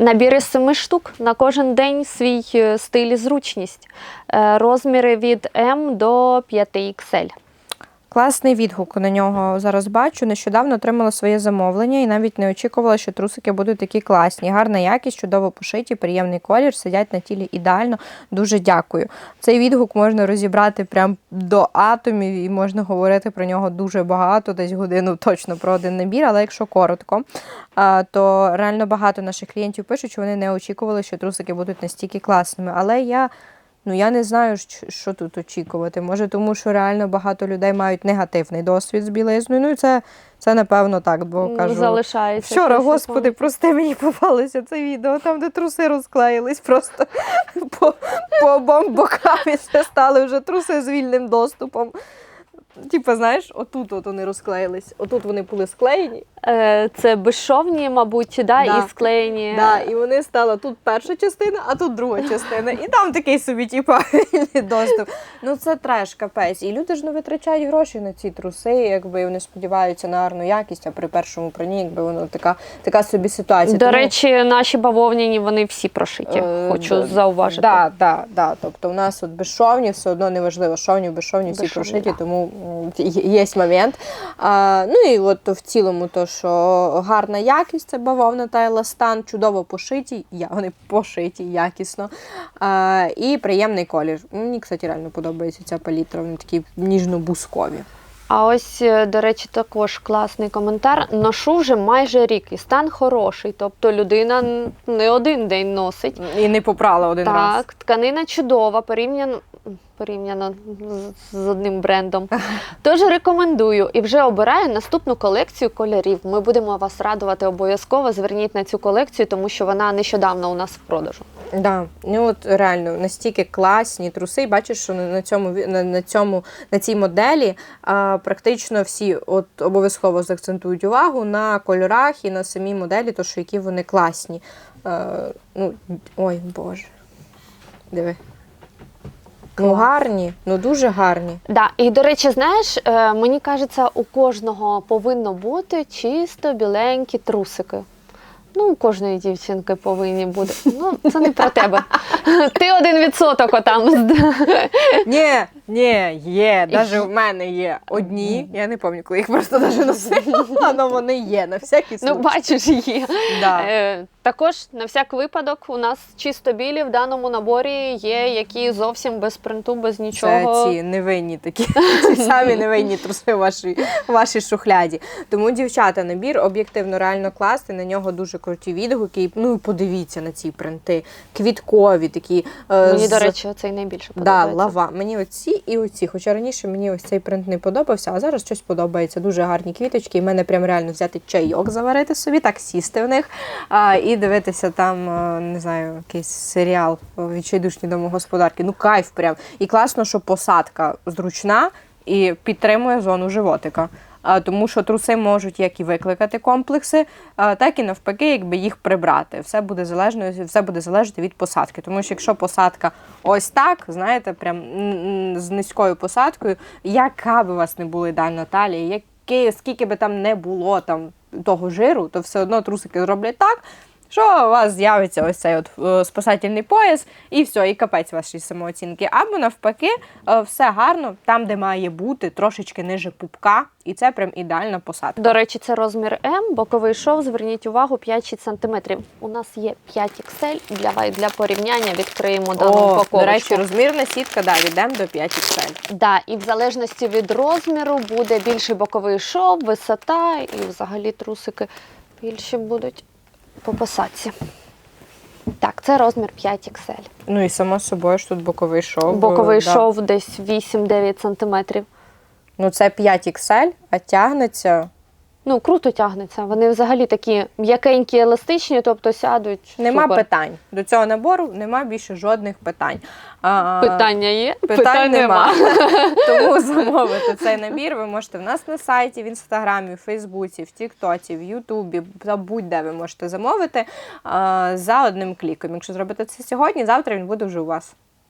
Набір із семи штук на кожен день свій е, стиль і зручність. Е, Розміри від М до 5XL. Класний відгук на нього зараз бачу. Нещодавно отримала своє замовлення і навіть не очікувала, що трусики будуть такі класні. Гарна якість, чудово пошиті, приємний колір, сидять на тілі ідеально. Дуже дякую. Цей відгук можна розібрати прям до атомів і можна говорити про нього дуже багато, десь годину точно про один набір. Але якщо коротко, то реально багато наших клієнтів пишуть, що вони не очікували, що трусики будуть настільки класними. Але я. Ну, я не знаю, що тут очікувати. Може, тому що реально багато людей мають негативний досвід з білизною. Ну, і це, це напевно так, бо кажу. Залишається. Вчора, господи, прости, мені попалося це відео, там, де труси розклеїлись просто по, по обом бокам і це стали вже труси з вільним доступом. Типа, знаєш, отут от вони розклеїлись, отут вони були склеєні. Е, Це безшовні, мабуть, да, Да. і склеєні. Да, і вони стали тут перша частина, а тут друга частина. І там такий собі, типа, доступ. Ну це треш, капець. І люди ж не витрачають гроші на ці труси, якби вони сподіваються на гарну якість, а при першому пранні, якби воно така, така собі ситуація. До Тому- речі, наші бавовняні вони всі прошиті. Е, Хочу да, зауважити. Да, да, да. Тобто у нас от безшовні, все одно неважливо, шовні, безшовні, всі Безшовні, прошиті, да. тому є момент. А, ну і от в цілому, то, що гарна якість, це бавовна та еластан, чудово пошиті, вони пошиті якісно. А, і приємний колір. Мені, кстати, реально подобається ця палітра, вони такі ніжно-бускові. А ось, е, до речі, також класний коментар. Ношу вже майже рік, і стан хороший. Тобто людина не один день носить. І не попрала один раз. Так, тканина чудова, порівняно. Порівняно з- з одним брендом. Тож рекомендую і вже обираю наступну колекцію кольорів. Ми будемо вас радувати обов'язково. Зверніть на цю колекцію, тому що вона нещодавно у нас в продажу. Да, ну от реально настільки класні труси. Бачиш, що на цьому на, на цьому на цій моделі а, практично всі от обов'язково заакцентують увагу на кольорах і на самій моделі, то що які вони класні. А, ну, ой, Боже. Диви. Ну, гарні, ну дуже гарні. Да, і до речі, знаєш, е, мені кажеться, у кожного повинно бути чисто біленькі трусики. Ну, у кожної дівчинки повинні бути. Ну, це не про тебе. Ти один відсоток отам. Ні, ні, є. Навіть в мене є одні. Я не пам'ятаю, коли їх просто навіть носила, але вони є на всякий Ну, бачиш, є. Да. Також на всяк випадок у нас чисто білі в даному наборі є, які зовсім без принту, без нічого. Це ці невинні такі, ті самі невинні труси в вашій, в вашій шухляді. Тому, дівчата, набір об'єктивно реально класний, на нього дуже круті відгуки. Ну і подивіться на ці принти. Квіткові такі. е, Мені, з- до речі, цей найбільше Да, подобається. лава. Мені оці і оці. Хоча раніше мені ось цей принт не подобався, а зараз щось подобається. Дуже гарні квіточки. І мене прям реально взяти чайок, заварити собі, так сісти в них а, і дивитися там, е, не знаю, якийсь серіал відчайдушні домогосподарки. Ну, кайф прям. І класно, що посадка зручна і підтримує зону животика. Тому що труси можуть як і викликати комплекси, так і навпаки, якби їх прибрати. Все буде залежно, все буде залежати від посадки. Тому що якщо посадка ось так, знаєте, прям з низькою посадкою, яка би у вас не була ідеальна талія, яке, скільки би там не було там того жиру, то все одно трусики зроблять так. Що у вас з'явиться ось цей от е, спасательний пояс, і все, і капець вашої самооцінки. Або навпаки, е, все гарно, там, де має бути, трошечки ниже пупка, і це прям ідеальна посадка. До речі, це розмір М, боковий шов, зверніть увагу, 5-6 см. У нас є 5XL, для, для порівняння відкриємо дану О, упаковочку. до речі, розмірна сітка, да, йдемо до 5 XL. Да, і в залежності від розміру буде більший боковий шов, висота і взагалі трусики більші будуть по посадці. Так, це розмір 5XL. Ну і само собою ж тут боковий шов. Боковий е, да. шов десь 8-9 см. Ну це 5 XL, а тягнеться. Ну, круто тягнеться. Вони взагалі такі м'якенькі, еластичні, тобто сядуть. Нема супер. питань. До цього набору нема більше жодних питань. А, Питання є? Питань нема. Тому замовити цей набір ви можете в нас на сайті, в інстаграмі, в Фейсбуці, в Тіктоці, в Ютубі, та будь-де ви можете замовити а, за одним кліком. Якщо зробите це сьогодні, завтра він буде вже у вас.